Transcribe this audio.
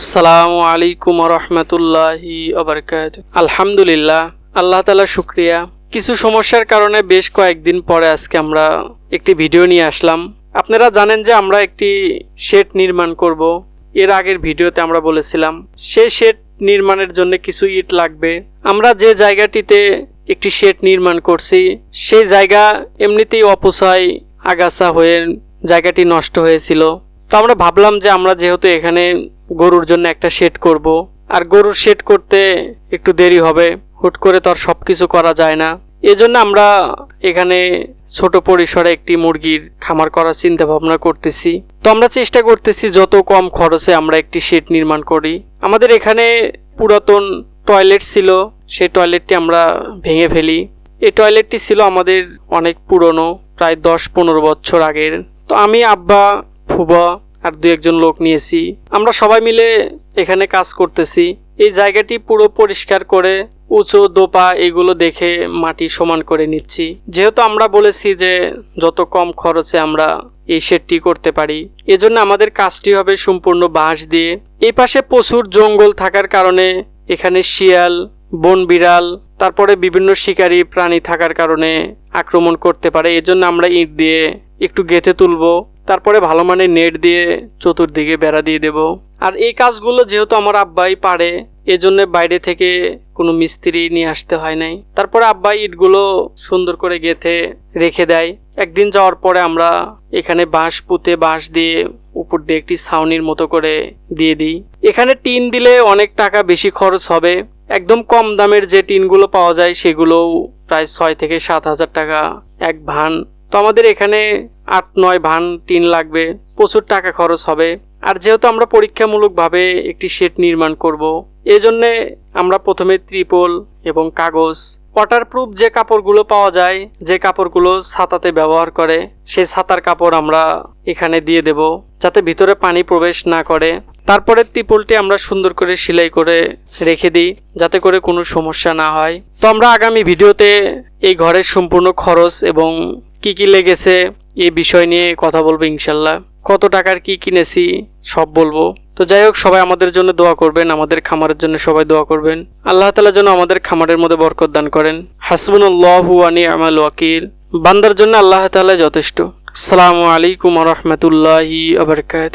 আসসালামু আলাইকুম রহমতুল্লাহি আবরকাত আলহামদুলিল্লাহ, আল্লাহ তালা শুক্রিয়া। কিছু সমস্যার কারণে বেশ কয়েকদিন পরে আজকে আমরা একটি ভিডিও নিয়ে আসলাম। আপনারা জানেন যে আমরা একটি শেড নির্মাণ করব। এর আগের ভিডিওতে আমরা বলেছিলাম, সেই শেড নির্মাণের জন্য কিছু ইট লাগবে। আমরা যে জায়গাটিতে একটি শেড নির্মাণ করছি, সেই জায়গা এমনিতেই অপচয়, আগাছা হয়ে জায়গাটি নষ্ট হয়েছিল। তো আমরা ভাবলাম যে আমরা যেহেতু এখানে গরুর জন্য একটা শেড করব। আর গরুর শেড করতে একটু দেরি হবে। হুট করে তো আর সব কিছু করা যায় না। এজন্য আমরা এখানে ছোট পরিসরে একটি মুরগির খামার করার চিন্তা ভাবনা করতেছি। তো আমরা চেষ্টা করতেছি যত কম খরচে আমরা একটি শেড নির্মাণ করি। আমাদের এখানে পুরাতন টয়লেট ছিল। সেই টয়লেটটি আমরা ভেঙে ফেলি। এই টয়লেটটি ছিল আমাদের অনেক পুরনো, প্রায় দশ পনেরো বছর আগের। তো আমি আব্বা ফুবা আর দু একজন লোক নিয়েছি। আমরা সবাই মিলে এখানে কাজ করতেছি। এই জায়গাটি পুরো পরিষ্কার করে উঁচু দোপা এগুলো দেখে মাটি সমান করে নিচ্ছি। যেহেতু আমরা বলেছি যে যত কম খরচে আমরা এই শেডটি করতে পারি, এজন্য আমাদের কাজটি হবে সম্পূর্ণ বাঁশ দিয়ে। এই পাশে প্রচুর জঙ্গল থাকার কারণে এখানে শিয়াল, বন বিড়াল, তারপরে বিভিন্ন শিকারী, প্রাণী থাকার কারণে আক্রমণ করতে পারে। এজন্য আমরা ইট দিয়ে একটু গেঁথে তুলবো, তারপরে ভালো মানের নেট দিয়ে চতুর্দিকে বেড়া দিয়ে দেব। আর এই কাজগুলো যেহেতু আমার আব্বাই পারে, এজন্য বাইরে থেকে কোনো মিস্ত্রি নিয়ে আসতে হয় নাই। তারপরে আব্বাই ইটগুলো সুন্দর করে গেথে রেখে দেয়। একদিন যাওয়ার পরে আমরা এখানে বাঁশ পুঁতে বাঁশ দিয়ে উপর দিয়ে একটি ছাউনির মতো করে দিয়ে দিই। এখানে টিন দিলে অনেক টাকা বেশি খরচ হবে। একদম কম দামের যে টিনগুলো পাওয়া যায়, সেগুলোও প্রায় ছয় থেকে সাত হাজার টাকা এক ভান আমাদের এখানে আট, নয় ভান টিন লাগবে, প্রচুর টাকা খরচ হবে। আর যেহেতু আমরা পরীক্ষামূলকভাবে একটি শেড নির্মাণ করব, এজন্যে আমরা প্রথমে ত্রিপল এবং কাগজ ওয়াটারপ্রুফ যে কাপড়গুলো পাওয়া যায়, যে কাপড়গুলো ছাতাতে ব্যবহার করে, সেই ছাতার কাপড় আমরা এখানে দিয়ে দেব, যাতে ভিতরে পানি প্রবেশ না করে। তারপরে ত্রিপলটি আমরা সুন্দর করে সেলাই করে রেখে দিই, যাতে করে কোনো সমস্যা না হয়। তো আমরা আগামী ভিডিওতে এই ঘরের সম্পূর্ণ খরচ এবং কি কি লেগেছে এই বিষয় নিয়ে কথা বলব ইনশাল্লাহ। কত টাকার কি কিনেছি, সব বলব। তো যাই হোক, সবাই আমাদের জন্য দোয়া করবেন, আমাদের খামারের জন্য সবাই দোয়া করবেন। আল্লাহ তালা যেন আমাদের খামারের মধ্যে বরকত দান করেন। হাসবুল্লাহু আনি আমাল ওয়াকিল। বান্দার জন্য আল্লাহ তালা যথেষ্ট। সালামু আলাইকুম রহমতুল্লাহি আবরকাত